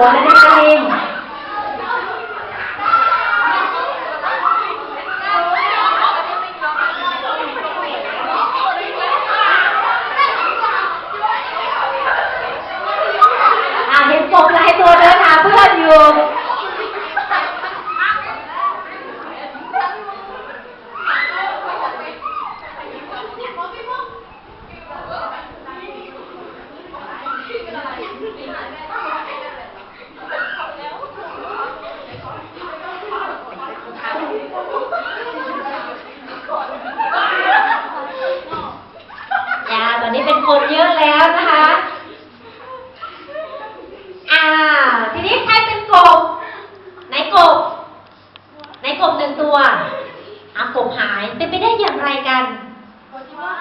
หัวเลยนะจิมอ่าเห็นกบหลายตัวเดินหาเพื่อนอยู่ ยาตอนนี้เป็นคนเยอะแล้วนะคะ อ่า ทีนี้ใครเป็นกบ ไหนกบ ไหนกบหนึ่งตัว อะกบหาย เป็นไปได้อย่างไรกันคนที่ว่า